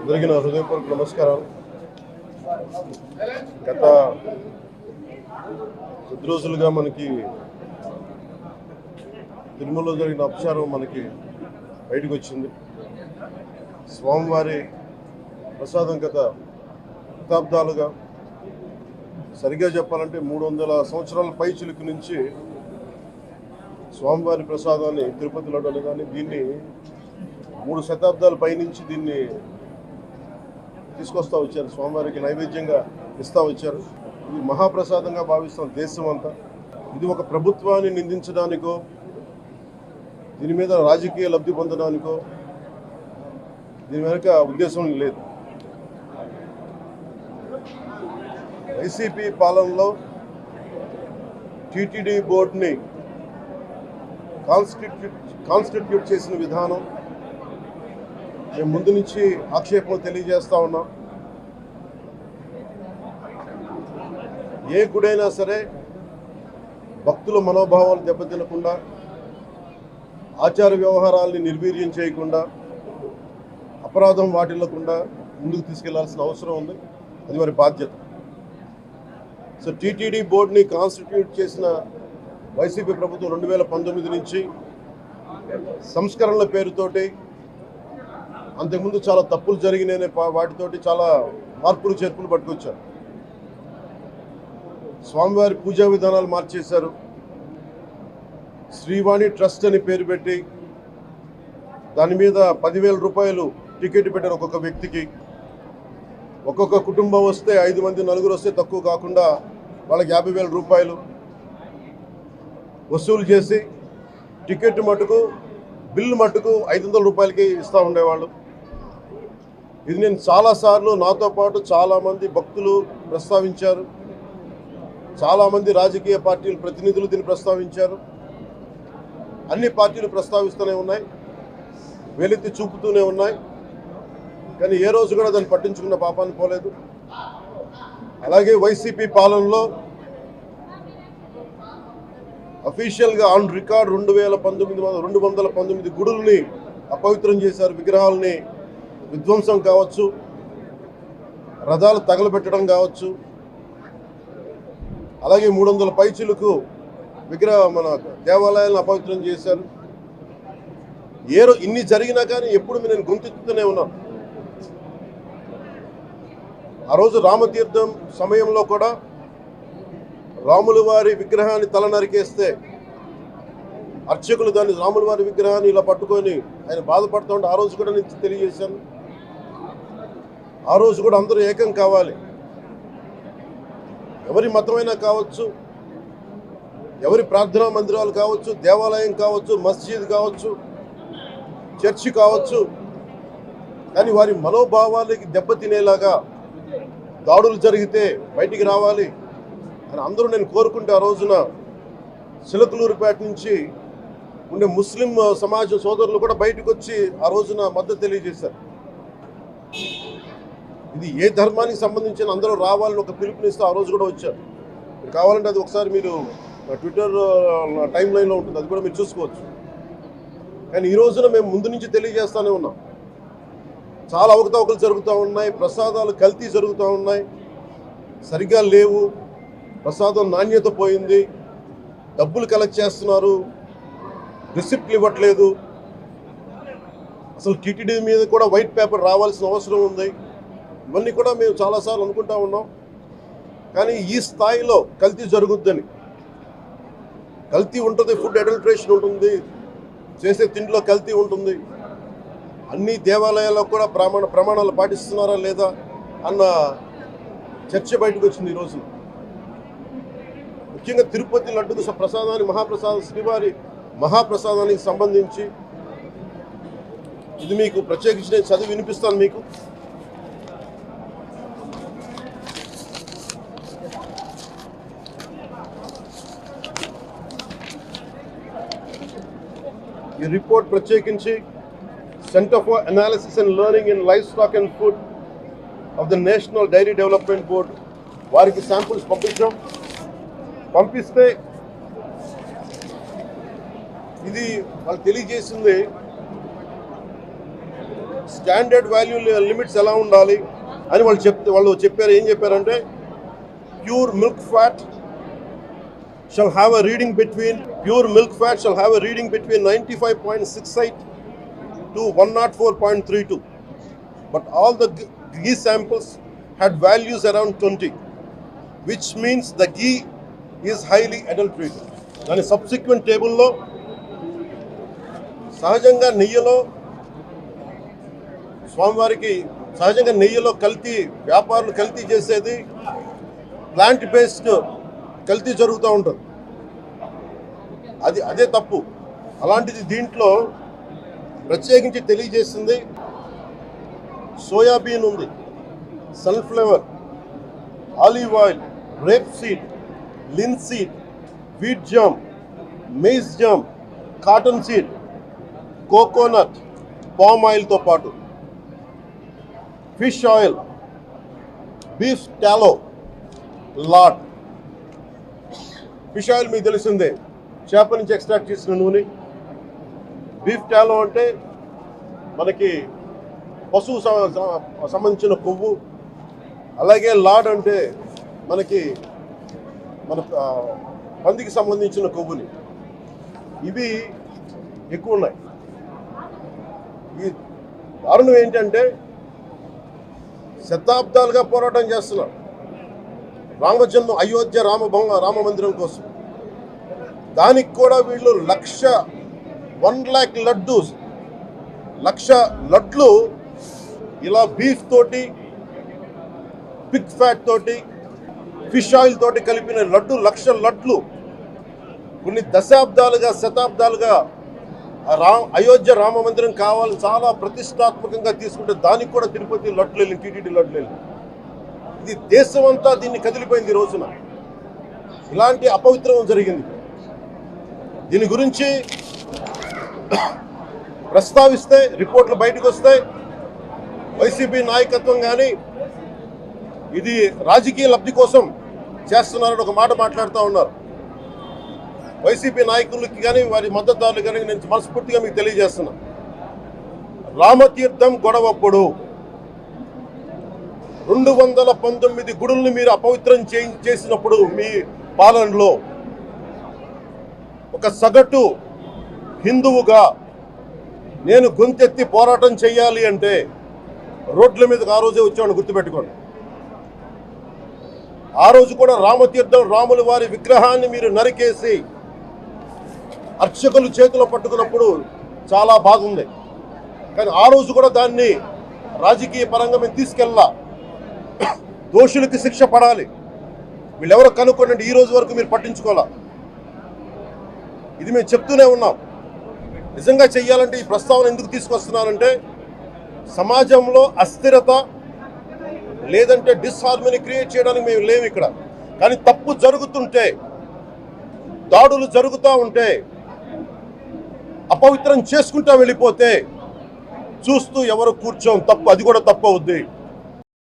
అందరికీ నా హృదయపూర్వక నమస్కారాలు. గత కొద్ది రోజులుగా మనకి తిరుమలలో జరిగిన అపచారం మనకి బయటకు వచ్చింది. స్వామివారి ప్రసాదం గత శతాబ్దాలుగా సరిగ్గా చెప్పాలంటే మూడు వందల సంవత్సరాల పై చిలుకు నుంచి స్వామివారి ప్రసాదాన్ని తిరుపతిలో కానీ దీన్ని మూడు శతాబ్దాల పైనుంచి దీన్ని తీసుకొస్తా వచ్చారు. స్వామివారికి నైవేద్యంగా ఇస్తా వచ్చారు. ఇది మహాప్రసాదంగా భావిస్తాం దేశం అంతా. ఇది ఒక ప్రభుత్వాన్ని నిందించడానికో దీని మీద రాజకీయ లబ్ధి పొందడానికో దీని వెనుక ఉద్దేశం లేదు. వైసీపీ పాలనలో టీటీడీ బోర్డుని కాన్స్టిట్యూట్ కాన్స్టిట్యూట్ చేసిన విధానం మేము ముందు నుంచి ఆక్షేపం తెలియజేస్తా ఉన్నాం. ఏ గుడైనా సరే భక్తుల మనోభావాలు దెబ్బతినకుండా ఆచార వ్యవహారాల్ని నిర్వీర్యం చేయకుండా అపరాధం వాటిల్లకుండా ముందుకు తీసుకెళ్ళాల్సిన అవసరం ఉంది. అది వారి బాధ్యత. సో టీటీడీ బోర్డుని కాన్స్టిట్యూట్ చేసిన వైసీపీ ప్రభుత్వం రెండు వేల పంతొమ్మిది నుంచి సంస్కరణల పేరుతోటి అంతకుముందు చాలా తప్పులు జరిగినాయి వాటితోటి చాలా మార్పులు చేర్పులు పట్టుకొచ్చారు. స్వామివారి పూజా విధానాలు మార్చేశారు. శ్రీవాణి ట్రస్ట్ అని పేరు పెట్టి దాని మీద పదివేల రూపాయలు టికెట్ పెట్టారు ఒక్కొక్క వ్యక్తికి. ఒక్కొక్క కుటుంబం వస్తే ఐదు మంది నలుగురు వస్తే తక్కువ కాకుండా వాళ్ళకి యాభై వేల రూపాయలు వసూలు చేసి టికెట్ మటుకు బిల్లు మటుకు ఐదు వందల రూపాయలకి ఇస్తూ ఉండేవాళ్ళు. ఇది నేను చాలాసార్లు నాతో పాటు చాలామంది భక్తులు ప్రస్తావించారు. చాలామంది రాజకీయ పార్టీల ప్రతినిధులు దీన్ని ప్రస్తావించారు. అన్ని పార్టీలు ప్రస్తావిస్తూనే ఉన్నాయి. వెలితి చూపుతూనే ఉన్నాయి. కానీ ఏ రోజు కూడా దాన్ని పట్టించుకున్న పాపాన్ని పోలేదు. అలాగే వైసీపీ పాలనలో అఫీషియల్గా ఆన్ రికార్డ్ రెండు వేల పంతొమ్మిది వందల రెండు వందల పంతొమ్మిది గుడుల్ని అపవిత్రం చేశారు విగ్రహాలని విధ్వంసం కావచ్చు రథాలు తగలబెట్టడం కావచ్చు అలాగే మూడు వందల పైచులకు విగ్రహ మన దేవాలయాలను అపవిత్రం చేశారు. ఏ ఇన్ని జరిగినా కానీ ఎప్పుడు నేను గొంతెత్తుతూనే ఉన్నాను ఆ రోజు రామతీర్థం సమయంలో కూడా రాముల వారి విగ్రహాన్ని తల నరికేస్తే అర్చకులు దాన్ని రాముల వారి విగ్రహాన్ని ఇలా పట్టుకొని ఆయన బాధపడుతూ ఉంటే ఆ రోజు కూడా నేను తెలియజేశాను. ఆ రోజు కూడా అందరూ ఏకం కావాలి. ఎవరి మతమైనా కావచ్చు ఎవరి ప్రార్థనా మందిరాలు కావచ్చు దేవాలయం కావచ్చు మస్జిద్ కావచ్చు చర్చి కావచ్చు కానీ వారి మనోభావాలకి దెబ్బతినేలాగా దాడులు జరిగితే బయటికి రావాలి అని అందరూ నేను కోరుకుంటే ఆ రోజున చిలకలూరుపేట నుంచి ఉండే ముస్లిం సమాజ సోదరులు కూడా బయటకు వచ్చి ఆ రోజున మద్దతు తెలియజేశారు. ఇది ఏ ధర్మానికి సంబంధించిన అందరూ రావాలని ఒక పిలుపునిస్తూ ఆ రోజు కూడా వచ్చారు. మీరు కావాలంటే అది ఒకసారి మీరు ట్విట్టర్ టైం లైన్లో ఉంటుంది. అది కూడా మీరు చూసుకోవచ్చు. కానీ ఈ రోజున మేము ముందు నుంచి తెలియజేస్తూనే ఉన్నాం. చాలా అవకతవకలు జరుగుతూ ఉన్నాయి. ప్రసాదాలు కల్తీ జరుగుతూ ఉన్నాయి. సరిగ్గా లేవు. ప్రసాదం నాణ్యత పోయింది. డబ్బులు కలెక్ట్ చేస్తున్నారు. రిసిప్ట్లు ఇవ్వట్లేదు. అసలు టీటీడీ మీద కూడా వైట్ పేపర్ రావాల్సిన అవసరం ఉంది. ఇవన్నీ కూడా మేము చాలాసార్లు అనుకుంటా ఉన్నాం. కానీ ఈ స్థాయిలో కల్తీ జరుగుద్దని. కల్తీ ఉంటుంది ఫుడ్ అడల్ట్రేషన్ ఉంటుంది చేసే తిండిలో కల్తీ ఉంటుంది. అన్ని దేవాలయాల్లో కూడా ప్రమాణ ప్రమాణాలు పాటిస్తున్నారా లేదా అన్న చర్చ బయటకు వచ్చింది ఈరోజు ముఖ్యంగా తిరుపతి లడ్డుకు ప్రసాదాన్ని మహాప్రసాద శ్రీవారి మహాప్రసాదానికి సంబంధించి ఇది మీకు ప్రత్యేకించి నేను చదివి వినిపిస్తాను మీకు. ఈ రిపోర్ట్ ప్రత్యేకించి centre for analysis and learning in livestock and food of the national dairy development board. వారికి శాంపుల్స్ పంపించాం. పంపిస్తే ఇది వాళ్ళు తెలియజేసింది స్టాండర్డ్ వాల్యూ లిమిట్స్ ఎలా ఉండాలి అని వాళ్ళు చెప్తే వాళ్ళు చెప్పారు ఏం చెప్పారంటే pure milk fat shall have a reading between pure milk fat shall have a reading between 95.68 to 104.32 but all the g- ghee samples had values around 20 which means the ghee is highly adulterated దాని subsequent టేబుల్లో సహజంగా నెయ్యిలో స్వామివారికి సహజంగా నెయ్యిలో కల్తీ వ్యాపారులు కల్తీ చేసేది ప్లాంట్ బేస్డ్ కల్తీ జరుగుతూ ఉంటుంది అది అదే తప్పు. అలాంటిది దీంట్లో ప్రత్యేకించి తెలియజేసింది సోయాబీన్ ఉంది. Sunflower olive oil rapeseed linseed wheat germ maize germ cotton seed coconut palm ఆయిల్తో పాటు. Fish oil beef tallow lard. Fish oil మీకు తెలిసిందే. చేప నుంచి ఎక్స్ట్రాక్ట్ చేసిన నూనె. బీఫ్ టాలో అంటే మనకి పశువు సంబంధించిన కొవ్వు. అలాగే లాడ్ అంటే మనకి మన పందికి సంబంధించిన కొవ్వుని. ఇవి ఎక్కువ ఉన్నాయి. ఈ దారుణం ఏంటంటే శతాబ్దాలుగా పోరాటం చేస్తున్నారు రామజన్మ అయోధ్య రామభంగ రామ మందిరం కోసం. దానికి కూడా వీళ్ళు లక్ష వన్ ల్యాక్ లడ్డు లక్ష లడ్లు ఇలా బీఫ్ తోటి పిక్ ఫ్యాట్ తోటి ఫిష్ ఆయిల్ తోటి కలిపిన లడ్డు లక్ష లడ్లు. కొన్ని దశాబ్దాలుగా శతాబ్దాలుగా ఆ రా అయోధ్య రామ మందిరం కావాలని చాలా ప్రతిష్టాత్మకంగా తీసుకుంటే దానికి కూడా తిరుపతి లడ్లు వెళ్ళింది టీటీడీ లడ్లు వెళ్ళింది ఇది దేశం అంతా దీన్ని కదిలిపోయింది ఈ రోజున. ఇలాంటి అపవిత్రం జరిగింది. దీని గురించి ప్రస్తావిస్తే రిపోర్ట్లు బయటకు వస్తాయి వైసీపీ నాయకత్వం కానీ ఇది రాజకీయ లబ్ధి కోసం చేస్తున్నారని ఒక మాట మాట్లాడుతూ ఉన్నారు. వైసీపీ నాయకులకి కానీ వారి మద్దతుదారులు కానీ నేను మనస్ఫూర్తిగా మీకు తెలియజేస్తున్నా. రామతీర్థం గొడవప్పుడు రెండు వందల పంతొమ్మిది గుడుల్ని మీరు అపవిత్రం చే- చేసినప్పుడు మీ పాలనలో ఒక సగటు హిందువుగా నేను గొంతెత్తి పోరాటం చేయాలి అంటే రోడ్ల మీదకి ఆ రోజే వచ్చామని గుర్తుపెట్టుకోండి. ఆ రోజు కూడా రామతీర్థం రాముల వారి విగ్రహాన్ని మీరు నరికేసి అర్చకులు చేతిలో పట్టుకున్నప్పుడు చాలా బాగుంది. కానీ ఆ రోజు కూడా దాన్ని రాజకీయ పరంగా మేము తీసుకెళ్ళా దోషులకి శిక్ష పడాలి. వీళ్ళెవరో కనుక్కోండి ఈ రోజు వరకు మీరు పట్టించుకోవాలా? ఇది మేము చెప్తూనే ఉన్నాం. నిజంగా చెయ్యాలంటే ఈ ప్రస్తావన ఎందుకు తీసుకొస్తున్నానంటే సమాజంలో అస్థిరత లేదంటే డిస్హార్మోని క్రియేట్ చేయడానికి మేము లేవు ఇక్కడ. కానీ తప్పు జరుగుతుంటే దాడులు జరుగుతూ ఉంటే అపవిత్రం చేసుకుంటా వెళ్ళిపోతే చూస్తూ ఎవరు కూర్చోం తప్పు అది కూడా తప్పు అవుద్ది.